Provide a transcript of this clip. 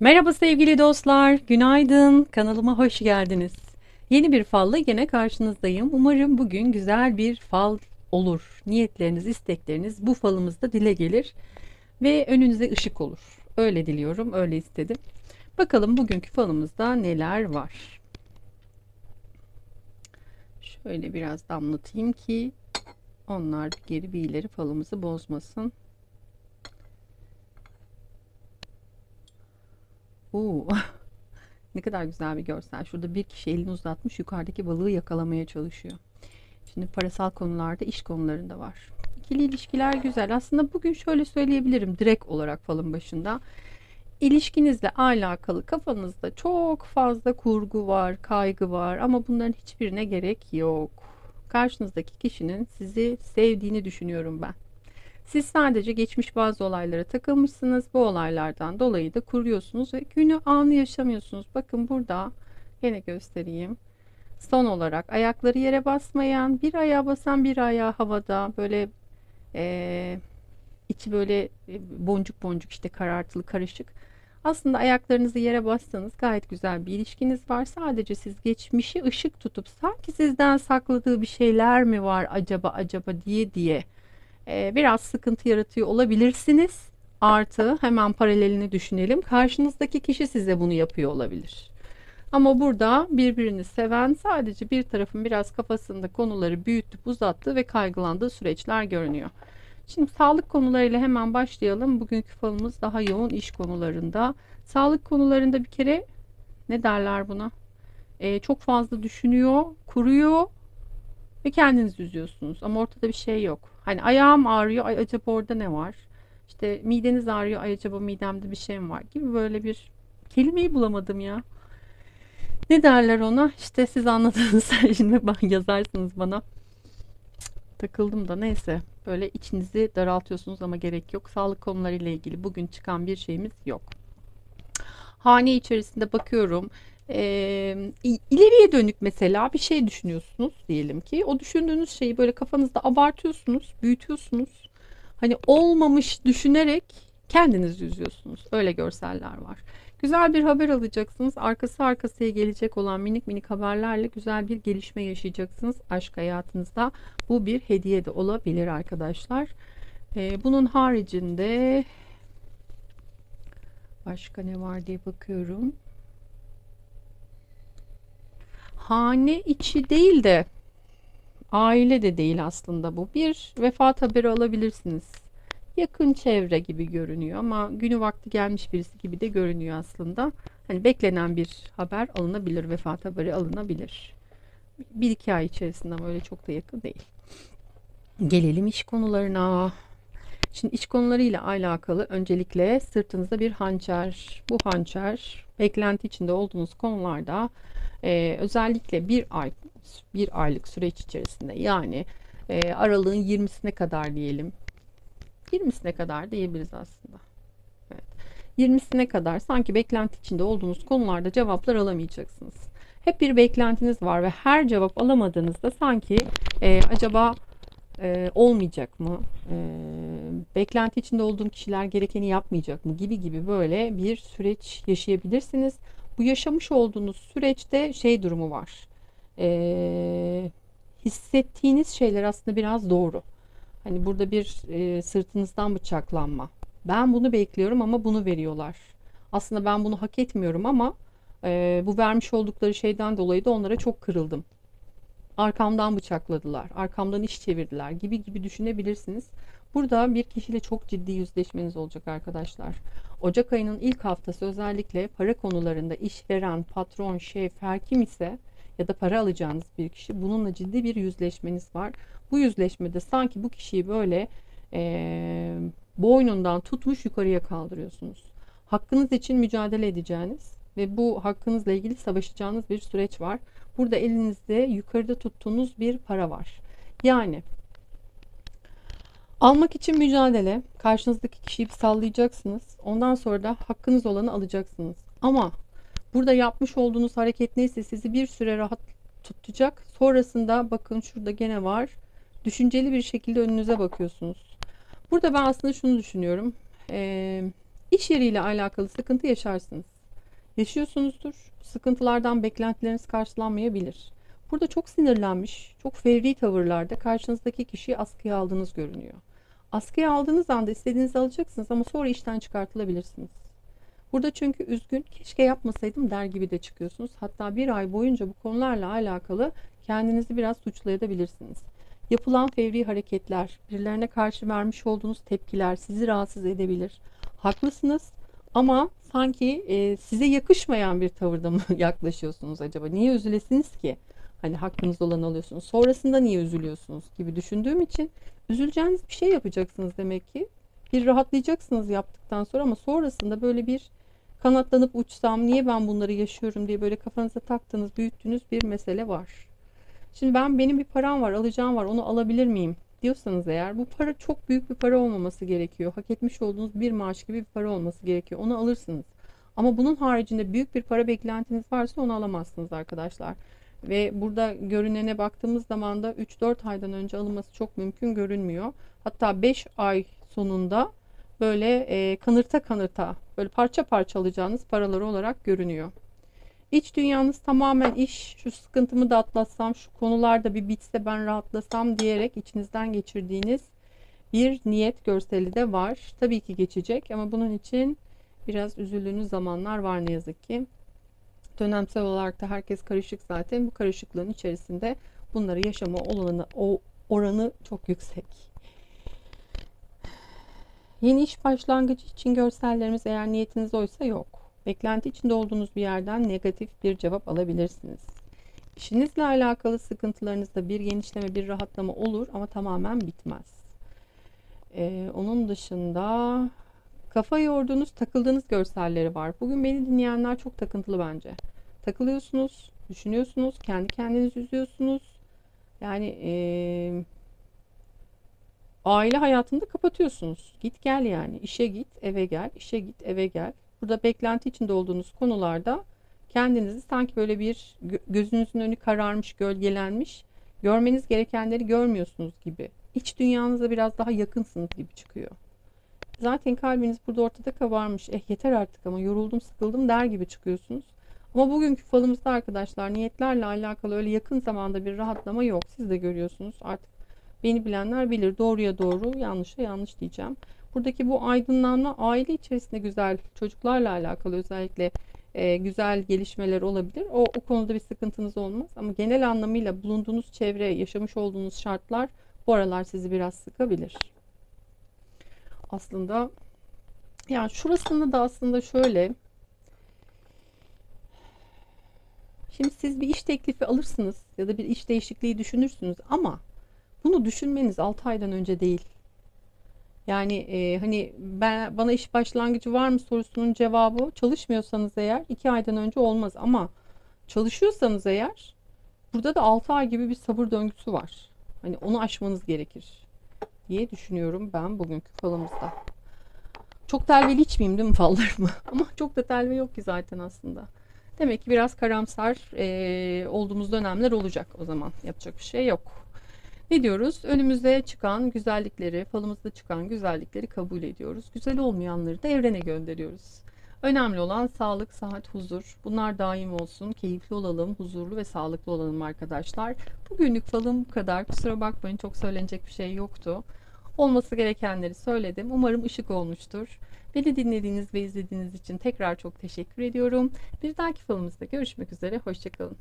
Merhaba sevgili dostlar, günaydın. Kanalıma hoş geldiniz. Yeni bir falla yine karşınızdayım. Umarım bugün güzel bir fal olur. Niyetleriniz, istekleriniz bu falımızda dile gelir ve önünüze ışık olur. Öyle diliyorum, öyle istedim. Bakalım bugünkü falımızda neler var. Şöyle biraz damlatayım ki onlar geri bir ileri falımızı bozmasın. Oo. ne kadar güzel bir görsel. Şurada bir kişi elini uzatmış yukarıdaki balığı yakalamaya çalışıyor. Şimdi parasal konularda iş konularında var. İkili ilişkiler güzel. Aslında bugün şöyle söyleyebilirim direkt olarak falın başında. İlişkinizle alakalı kafanızda çok fazla kurgu var, kaygı var ama bunların hiçbirine gerek yok. Karşınızdaki kişinin sizi sevdiğini düşünüyorum ben. Siz sadece geçmiş bazı olaylara takılmışsınız. Bu olaylardan dolayı da kuruyorsunuz ve günü anı yaşamıyorsunuz. Bakın burada yine göstereyim. Son olarak ayakları yere basmayan, bir ayağa basan bir ayağı havada böyle e, içi böyle boncuk boncuk işte karartılı karışık. Aslında ayaklarınızı yere bassanız gayet güzel bir ilişkiniz var. Sadece siz geçmişi ışık tutup sanki sizden sakladığı bir şeyler mi var acaba acaba diye diye e, biraz sıkıntı yaratıyor olabilirsiniz. Artı hemen paralelini düşünelim. Karşınızdaki kişi size bunu yapıyor olabilir. Ama burada birbirini seven sadece bir tarafın biraz kafasında konuları büyütüp uzattığı ve kaygılandığı süreçler görünüyor. Şimdi sağlık konularıyla hemen başlayalım. Bugünkü falımız daha yoğun iş konularında. Sağlık konularında bir kere ne derler buna? Ee, çok fazla düşünüyor, kuruyor ve kendinizi üzüyorsunuz. Ama ortada bir şey yok. Hani ayağım ağrıyor, ay acaba orada ne var? İşte mideniz ağrıyor, ay acaba midemde bir şey mi var gibi böyle bir kelimeyi bulamadım ya. Ne derler ona? İşte siz anladınız. Şimdi ben yazarsınız bana. Takıldım da neyse. Böyle içinizi daraltıyorsunuz ama gerek yok. Sağlık konularıyla ilgili bugün çıkan bir şeyimiz yok. Hane içerisinde bakıyorum e, ileriye dönük mesela bir şey düşünüyorsunuz diyelim ki o düşündüğünüz şeyi böyle kafanızda abartıyorsunuz, büyütüyorsunuz. Hani olmamış düşünerek kendinizi üzüyorsunuz. Öyle görseller var. Güzel bir haber alacaksınız. Arkası arkasıya gelecek olan minik minik haberlerle güzel bir gelişme yaşayacaksınız aşk hayatınızda. Bu bir hediye de olabilir arkadaşlar. Ee, bunun haricinde başka ne var diye bakıyorum hane içi değil de aile de değil aslında bu. Bir vefat haberi alabilirsiniz. Yakın çevre gibi görünüyor ama günü vakti gelmiş birisi gibi de görünüyor aslında. Hani beklenen bir haber alınabilir, vefat haberi alınabilir. Bir iki ay içerisinde ama öyle çok da yakın değil. Gelelim iş konularına. Şimdi iş konularıyla alakalı öncelikle sırtınızda bir hançer. Bu hançer beklenti içinde olduğunuz konularda e, özellikle bir ay bir aylık süreç içerisinde yani e, aralığın 20'sine kadar diyelim 20'sine kadar diyebiliriz aslında. Evet. 20'sine kadar sanki beklenti içinde olduğunuz konularda cevaplar alamayacaksınız. Hep bir beklentiniz var ve her cevap alamadığınızda sanki e, acaba e, olmayacak mı? E, beklenti içinde olduğum kişiler gerekeni yapmayacak mı? Gibi gibi böyle bir süreç yaşayabilirsiniz. Bu yaşamış olduğunuz süreçte şey durumu var. E, hissettiğiniz şeyler aslında biraz doğru. Hani burada bir e, sırtınızdan bıçaklanma. Ben bunu bekliyorum ama bunu veriyorlar. Aslında ben bunu hak etmiyorum ama e, bu vermiş oldukları şeyden dolayı da onlara çok kırıldım arkamdan bıçakladılar, arkamdan iş çevirdiler gibi gibi düşünebilirsiniz. Burada bir kişiyle çok ciddi yüzleşmeniz olacak arkadaşlar. Ocak ayının ilk haftası özellikle para konularında işveren, patron, şef, her kim ise ya da para alacağınız bir kişi bununla ciddi bir yüzleşmeniz var. Bu yüzleşmede sanki bu kişiyi böyle e, boynundan tutmuş yukarıya kaldırıyorsunuz. Hakkınız için mücadele edeceğiniz ve bu hakkınızla ilgili savaşacağınız bir süreç var. Burada elinizde yukarıda tuttuğunuz bir para var. Yani almak için mücadele, karşınızdaki kişiyi bir sallayacaksınız. Ondan sonra da hakkınız olanı alacaksınız. Ama burada yapmış olduğunuz hareket neyse sizi bir süre rahat tutacak. Sonrasında bakın şurada gene var. Düşünceli bir şekilde önünüze bakıyorsunuz. Burada ben aslında şunu düşünüyorum. Ee, İş yeriyle alakalı sıkıntı yaşarsınız. Yaşıyorsunuzdur. Sıkıntılardan beklentileriniz karşılanmayabilir. Burada çok sinirlenmiş, çok fevri tavırlarda karşınızdaki kişiyi askıya aldığınız görünüyor. Askıya aldığınız anda istediğinizi alacaksınız ama sonra işten çıkartılabilirsiniz. Burada çünkü üzgün, keşke yapmasaydım der gibi de çıkıyorsunuz. Hatta bir ay boyunca bu konularla alakalı kendinizi biraz suçlayabilirsiniz. Yapılan fevri hareketler, birilerine karşı vermiş olduğunuz tepkiler sizi rahatsız edebilir. Haklısınız ama sanki e, size yakışmayan bir tavırda mı yaklaşıyorsunuz acaba? Niye üzülesiniz ki? Hani hakkınız olan alıyorsunuz. Sonrasında niye üzülüyorsunuz gibi düşündüğüm için üzüleceğiniz bir şey yapacaksınız demek ki. Bir rahatlayacaksınız yaptıktan sonra ama sonrasında böyle bir kanatlanıp uçsam niye ben bunları yaşıyorum diye böyle kafanıza taktığınız, büyüttüğünüz bir mesele var. Şimdi ben benim bir param var, alacağım var, onu alabilir miyim diyorsanız eğer bu para çok büyük bir para olmaması gerekiyor. Hak etmiş olduğunuz bir maaş gibi bir para olması gerekiyor. Onu alırsınız. Ama bunun haricinde büyük bir para beklentiniz varsa onu alamazsınız arkadaşlar. Ve burada görünene baktığımız zaman da 3-4 aydan önce alınması çok mümkün görünmüyor. Hatta 5 ay sonunda böyle e, kanırta kanırta böyle parça parça alacağınız paralar olarak görünüyor. İç dünyanız tamamen iş, şu sıkıntımı da atlatsam, şu konularda bir bitse ben rahatlasam diyerek içinizden geçirdiğiniz bir niyet görseli de var. Tabii ki geçecek ama bunun için biraz üzüldüğünüz zamanlar var ne yazık ki. Dönemsel olarak da herkes karışık zaten. Bu karışıklığın içerisinde bunları yaşama olanı, o oranı çok yüksek. Yeni iş başlangıcı için görsellerimiz eğer niyetiniz oysa yok. Beklenti içinde olduğunuz bir yerden negatif bir cevap alabilirsiniz. İşinizle alakalı sıkıntılarınızda bir genişleme, bir rahatlama olur ama tamamen bitmez. Ee, onun dışında kafa yorduğunuz, takıldığınız görselleri var. Bugün beni dinleyenler çok takıntılı bence. Takılıyorsunuz, düşünüyorsunuz, kendi kendinizi üzüyorsunuz. Yani eee aile hayatını da kapatıyorsunuz. Git gel yani. İşe git, eve gel, işe git, eve gel. Burada beklenti içinde olduğunuz konularda kendinizi sanki böyle bir gözünüzün önü kararmış, gölgelenmiş, görmeniz gerekenleri görmüyorsunuz gibi. İç dünyanıza biraz daha yakınsınız gibi çıkıyor. Zaten kalbiniz burada ortada kabarmış. Eh yeter artık ama yoruldum, sıkıldım der gibi çıkıyorsunuz. Ama bugünkü falımızda arkadaşlar niyetlerle alakalı öyle yakın zamanda bir rahatlama yok. Siz de görüyorsunuz. Artık beni bilenler bilir. Doğruya doğru, yanlışa yanlış diyeceğim. Buradaki bu aydınlanma aile içerisinde güzel çocuklarla alakalı özellikle e, güzel gelişmeler olabilir. O, o konuda bir sıkıntınız olmaz. Ama genel anlamıyla bulunduğunuz çevre, yaşamış olduğunuz şartlar bu aralar sizi biraz sıkabilir. Aslında yani şurasında da aslında şöyle Şimdi siz bir iş teklifi alırsınız ya da bir iş değişikliği düşünürsünüz ama bunu düşünmeniz 6 aydan önce değil. Yani e, hani ben bana iş başlangıcı var mı sorusunun cevabı çalışmıyorsanız eğer 2 aydan önce olmaz ama çalışıyorsanız eğer burada da 6 ay gibi bir sabır döngüsü var. Hani onu aşmanız gerekir diye düşünüyorum ben bugünkü falımızda. Çok telveli içmeyeyim değil mi fallarımı? Ama çok da telve yok ki zaten aslında. Demek ki biraz karamsar e, olduğumuz dönemler olacak o zaman. Yapacak bir şey yok. Ne diyoruz? Önümüzde çıkan güzellikleri, falımızda çıkan güzellikleri kabul ediyoruz. Güzel olmayanları da evrene gönderiyoruz. Önemli olan sağlık, sıhhat, huzur. Bunlar daim olsun. Keyifli olalım, huzurlu ve sağlıklı olalım arkadaşlar. Bugünlük falım bu kadar. Kusura bakmayın çok söylenecek bir şey yoktu. Olması gerekenleri söyledim. Umarım ışık olmuştur. Beni dinlediğiniz ve izlediğiniz için tekrar çok teşekkür ediyorum. Bir dahaki falımızda görüşmek üzere. Hoşçakalın.